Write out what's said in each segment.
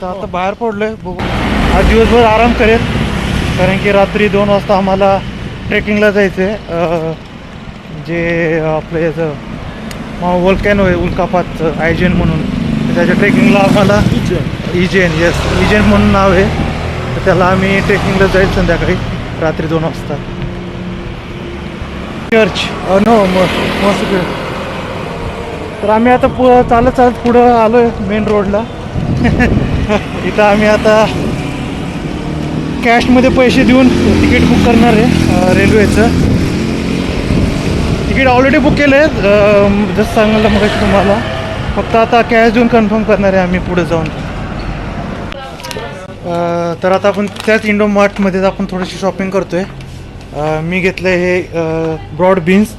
तर आता बाहेर पडलोय बघू. आज दिवसभर आराम करेल कारण की रात्री दोन वाजता आम्हाला ट्रेकिंगला जायचं आहे जे आपलं याचं वोल्कॅनो आहे उल्कापातचं आयजेन म्हणून. त्याच्या ट्रेकिंगला आम्हाला इजेन. येस इजेन म्हणून नाव आहे. तर त्याला आम्ही ट्रेकिंगला जाईल संध्याकाळी रात्री दोन वाजता. चर्च नो मस्त तर आम्ही आता पु चालत चालत पुढं आलो आहे मेन रोडला इथं आम्ही आता कॅशमध्ये पैसे देऊन तिकीट बुक करणार आहे रेल्वेचं तिकीट ऑलरेडी बुक केलं आहे जसं सांगितलं मग तुम्हाला. फक्त आता कॅश देऊन कन्फर्म करणार आहे आम्ही पुढे जाऊन. तर आता आपण त्याच इंडो मार्टमध्येच आपण थोडीशी शॉपिंग करतो आहे मी घेतलं हे ब्रॉड बीन्स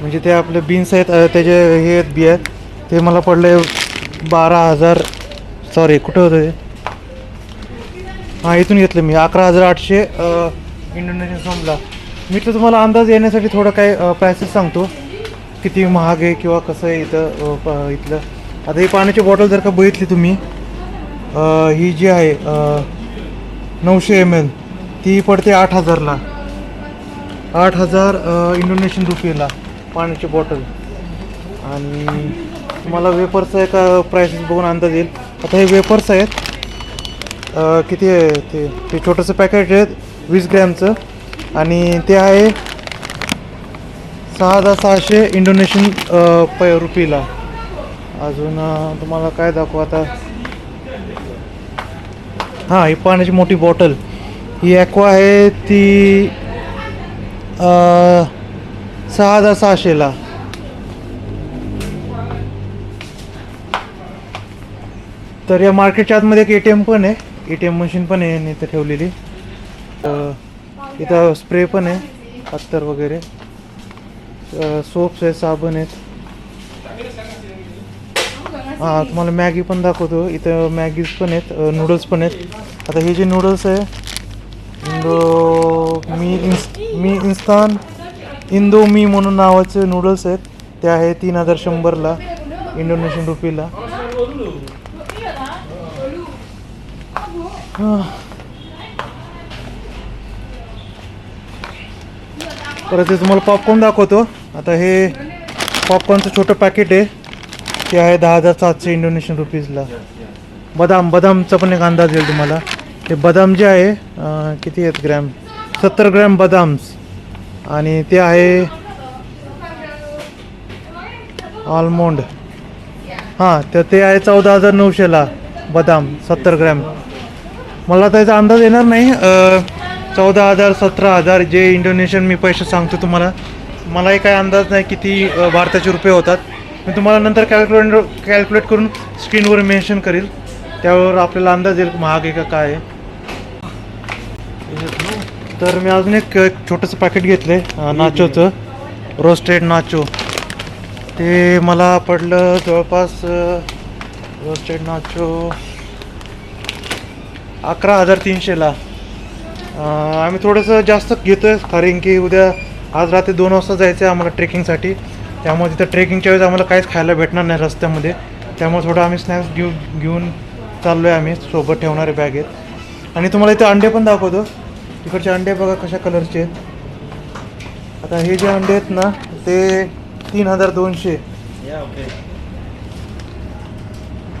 म्हणजे ते आपले बीन्स आहेत त्याचे हे आहेत बियर ते मला पडले बारा हजार सॉरी कुठं होतं ते? हां इथून घेतलं मी. अकरा हजार आठशे इंडोनेशियन सोमला मी तर तुम्हाला अंदाज येण्यासाठी थोडं काय प्रायसेस सांगतो. किती महाग आहे किंवा कसं आहे इथं प- इथलं. आता ही पाण्याची बॉटल जर का बघितली तुम्ही ही जी आहे नऊशे एम एल ती पडते आठ हजारला. आठ हजार इंडोनेशियन रुपयेला पाण्याची बॉटल आणि तुम्हाला वेपर्सचं एका प्राइसेस बघून अंदाज येईल. आता हे वेफर्स आहेत. किती आहे ते? ते छोटंसं पॅकेट आहे. वीस ग्रॅमचं. आणि ते आहे सहा हजार सहाशे इंडोनेशियन प रुपीला. अजून तुम्हाला काय दाखवू आता? हां ही पाण्याची मोठी बॉटल ही ॲक्वा आहे ती सहा हजार सहाशेला. तर या मार्केटच्या आतमध्ये एक ए टी एम पण आहे. ए टी एम मशीन पण आहे इथं ठेवलेली. इथं स्प्रे पण आहे. अत्तर वगैरे. सोप्स आहे साबण आहेत. हां तुम्हाला मॅगी पण दाखवतो. इथं मॅगीज पण आहेत नूडल्स पण आहेत. आता हे जे नूडल्स आहे इंडो मी इन्स मी इन्स्तान इंदो मी म्हणून नावाचे नूडल्स आहेत. ते आहे तीन हजार शंभरला इंडोनेशियन रुपीला. परत तुम्हाला पॉपकॉर्न दाखवतो. आता हे पॉपकॉर्नचं छोटं पॅकेट आहे. ते आहे दहा हजार सातशे इंडोनेशियन रुपीजला बदाम बदामचा पण एक अंदाज येईल तुम्हाला. ते बदाम जे आहे किती आहेत ग्रॅम? सत्तर ग्रॅम बदाम्स. आणि ते आहे ऑलमोंड हां तर ते आहे चौदा हजार नऊशेला बदाम सत्तर ग्रॅम. मला त्याचा अंदाज येणार नाही. चौदा हजार सतरा हजार जे इंडोनेशियन मी पैसे सांगतो तुम्हाला मलाही काय अंदाज नाही किती भारताचे रुपये होतात. मी तुम्हाला नंतर कॅल्क्युलेट कॅल्क्युलेट करून स्क्रीनवर मेन्शन करेल. त्यावर आपल्याला अंदाज येईल महाग आहे का काय आहे. तर मी अजून एक छोटंसं पॅकेट घेतलं आहे नाचोचं. Roasted nacho. ते मला पडलं जवळपास रोस्टेड नाचो. अकरा हजार तीनशेला. आम्ही थोडंसं जास्त घेतो आहे कारण की उद्या आज रात्री दोन वाजता जायचं आहे आम्हाला ट्रेकिंगसाठी. त्यामुळे तिथं ट्रेकिंगच्या वेळेस आम्हाला काहीच खायला भेटणार नाही रस्त्यामध्ये. त्यामुळे थोडं आम्ही स्नॅक्स घेऊ घेऊन चाललो आहे आम्ही सोबत ठेवणारे बॅगेत आणि तुम्हाला इथं अंडे पण दाखवतो. तिकडचे अंडे बघा कशा कलरचे आहेत. आता हे जे अंडे आहेत ना ते तीन हजार दोनशे.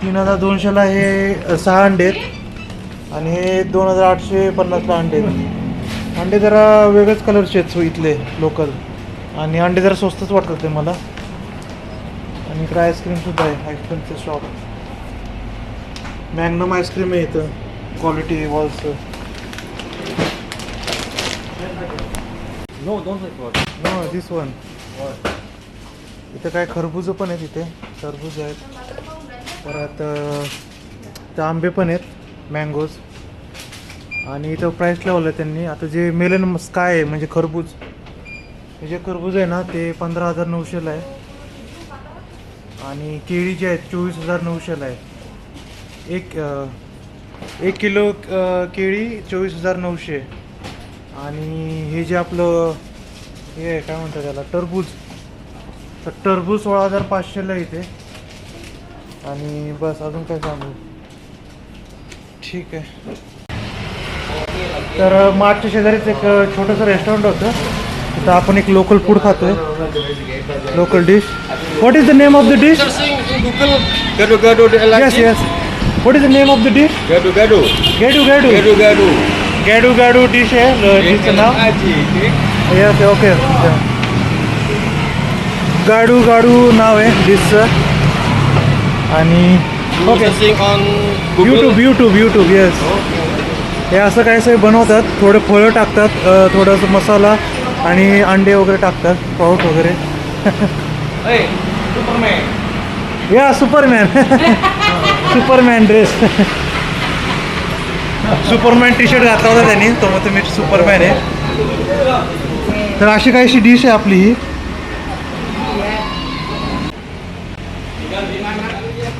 तीन हजार दोनशेला हे सहा अंडे आहेत. आणि हे दोन हजार आठशे पन्नासला अंडे आहेत अंडे जरा वेगळ्याच कलरचे आहेत सो इथले लोकल आणि अंडे जरा स्वस्तच वाटतात ते मला. आणि इकडे आईस्क्रीमसुद्धा आहे आईस्क्रीमचं शॉप मॅग्नम आईस्क्रीम आहे इथं quality like what. No this one इथं काय खरबूज पण आहेत इथे टरबूज आहेत. परत आंबे पण आहेत. मँगोज आणि इथं प्राईस लावलं त्यांनी. आता जे मेलन स्काय आहे म्हणजे खरबूज. हे जे खरबूज आहे ना ते पंधरा हजार नऊशेला आहे. आणि केळी जे आहेत चोवीस हजार नऊशेला आहे. एक एक किलो केळी चोवीस हजार नऊशे. आणि हे जे आपलं हे आहे, काय म्हणतात त्याला टरबूज. तर टरबूज सोळा हजार पाचशेला आहे इथे. आणि बस अजून काय सांगू? ठीक आहे तर मागच्या शेजारीच एक छोटंसं रेस्टॉरंट होतं तिथं आपण एक लोकल फूड खातोय local dish what is the name of the dish. Yes yes what is the name of the dish gado. Gado gado Gado gado. Gado gado dish आहे डिशचं नाव. येस ओके गाडू गाडू नाव आहे डिशचं आणि okay Google. YouTube YouTube YouTube yes हे असं काही सगळे बनवतात थोडे फळं टाकतात थोडंसं मसाला आणि अंडे वगैरे टाकतात स्प्राऊट वगैरे. या Superman Superman dress Superman T shirt घातला होता त्यांनी तो मग तुम्ही सुपरमॅन आहे. तर अशी काहीशी डिश आहे आपली ही.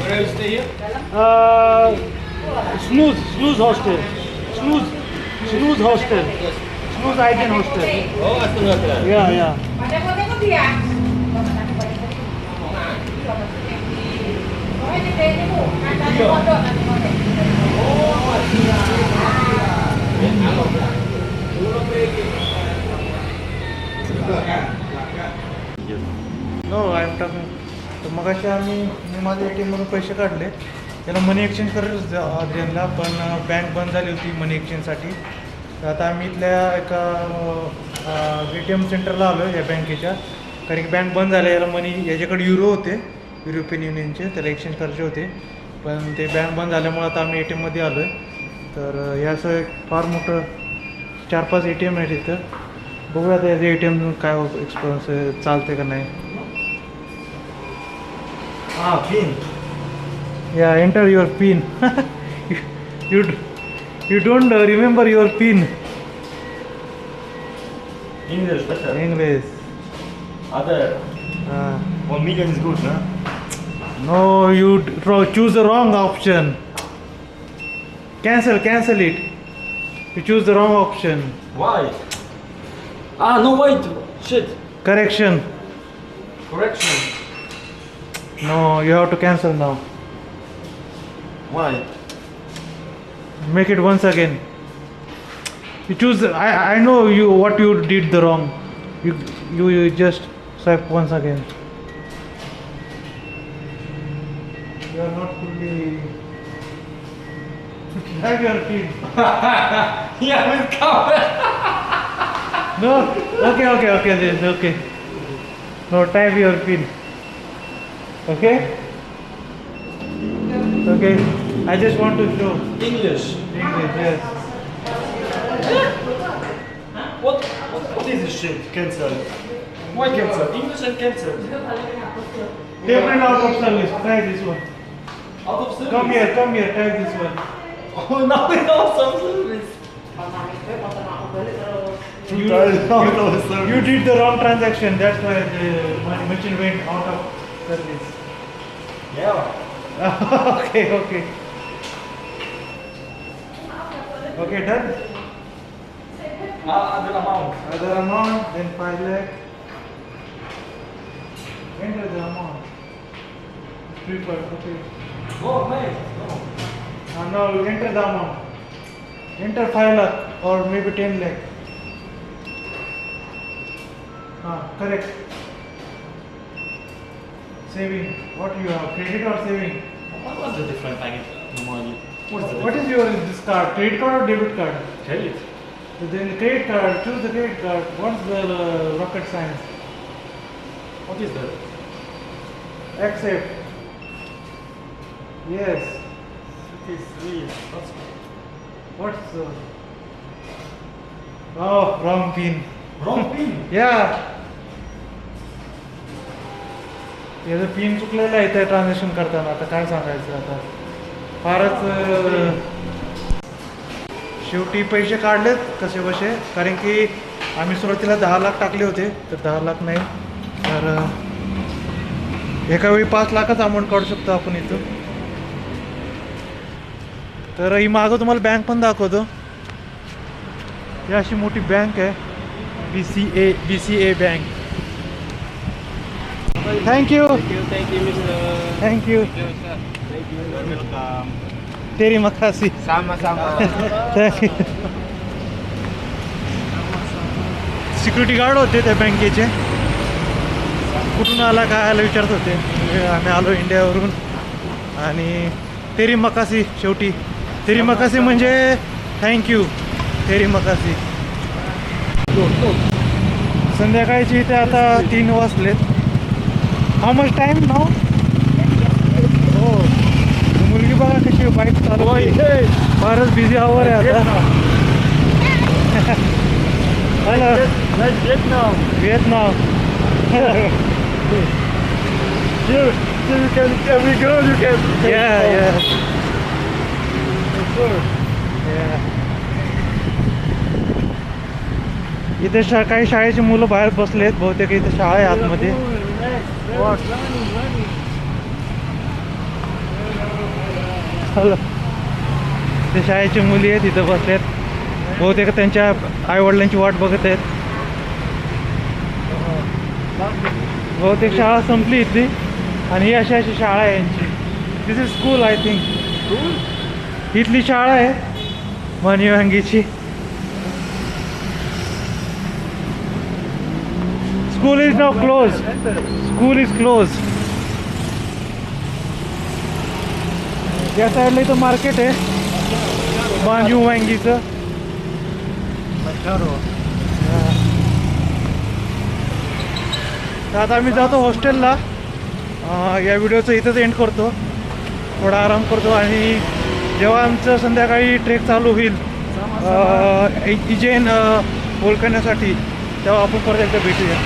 where you stay here? Uh, snooze, snooze hostel. Snooze, snooze hostel. Snooze Icon hostel. Oh, Yeah, yeah. No, I'm talking मग आय आम्ही मी माझ्या ए टी एममधून पैसे काढले. त्याला मनी एक्सचेंज करत आद्रियनला पण बँक बंद झाली होती मनी एक्सचेंजसाठी तर आता आम्ही इथल्या एका ए टी एम सेंटरला आलो या बँकेच्या कारण की बँक बंद झाल्या याला मनी याच्याकडे युरो होते युरोपियन युनियनचे त्याला एक्सचेंज करायचे होते. पण ते बँक बंद झाल्यामुळे आता आम्ही ए टी एममध्ये आलो आहे तर ह्याचं एक फार मोठं चार पाच ए टी एम आहे तिथं बघूया आता याचं ए टी एम काय एक्सपिरियन्स चालते का नाही. Ah, pin. Yeah, enter your pin. you, you you don't uh, remember your pin. English better. English. Other. Uh, One million is good, no? no, you choose the wrong option. Cancel, cancel it. You choose the wrong option. Why? Ah, no, wait. Shit. Correction. Correction. No, you have to cancel now. Why? Make it once again. You choose. I I know you what you did the wrong. You you, you just swipe once again. You are not fully. Have your pin. yeah, with cover. No. Okay. Okay. Okay. Okay. No. Type your pin. Okay. Okay. I just want to show English. English. Yes. What? What, what is this shit? Cancel. Why cancel? English and cancel. Different out of service. Try this one. Out of service. Come here, come here, try this one. Oh, now we know some service. You, out of service. you did the wrong transaction, that's why the my machine went out of service. Yeah. okay, okay. Okay, done. Ah, the amount. Other amount, then 5 lakh. Enter the amount. Triple, okay. No, mate. No. Uh, now enter the amount. Enter 5 lakh or maybe 10 lakh. Ah, correct. Saving. What you have? Credit or saving? What was the different package normally? What's the What is your this card? Credit card or debit card? Credit. Then the credit card. Choose the credit card. What's the uh, rocket science? What is that? Accept. Yes. It is. That's What's the? Oh, wrong pin. wrong pin. या याचं pin चुकलेलं आहे त्या transaction करताना आता काय सांगायचं आता? फारच शेवटी पैसे काढलेत कसे बसे कारण की आम्ही सुरुवातीला दहा लाख टाकले होते तर दहा लाख नाही. तर एका वेळी पाच लाखच अमाऊंट काढू शकतो आपण इथं. तर ही मागं तुम्हाला बँक पण दाखवतो. ही अशी मोठी बँक आहे B C A B C A bank thank you. Thank you. Teri sama. Security guard होते त्या बँकेचे कुठून आला काय आला विचारत होते. म्हणजे आम्ही आलो इंडियावरून. आणि तेरी मकासी शेवटी. तेरी मकासी म्हणजे थँक्यू तेरी मकासी संध्याकाळची इथे आता तीन वाजलेत. हाऊ मच टाईम नाव हो मुलगी बघा कशी बाईक चालू फारच बिझी आवर आहे आता hello. Vietnam Here, here you can, every girl you can. can Yeah, follow. yeah, Sure. yeah. इथे शा काही शाळेची मुलं बाहेर बसलेत बहुतेक इथे शाळा आहे आतमध्ये हॅलो ते शाळेची मुली आहेत इथं बसलेत. बहुतेक त्यांच्या आईवडिलांची वाट बघत आहेत. बहुतेक शाळा संपली इथली. आणि ही अशी अशी शाळा आहे यांची. This is school I think इथली शाळा आहे. मनिवांगीची school is now close school is close या साईडला इथं मार्केट आहे. बांजू वांगीचं. तर आता आम्ही जातो हॉस्टेलला या व्हिडिओचं इथंच एंड करतो. थोडा आराम करतो आणि जेव्हा आमचं संध्याकाळी ट्रेक चालू होईल इजेन अं, तेव्हा आपण परत एकदा भेटूया.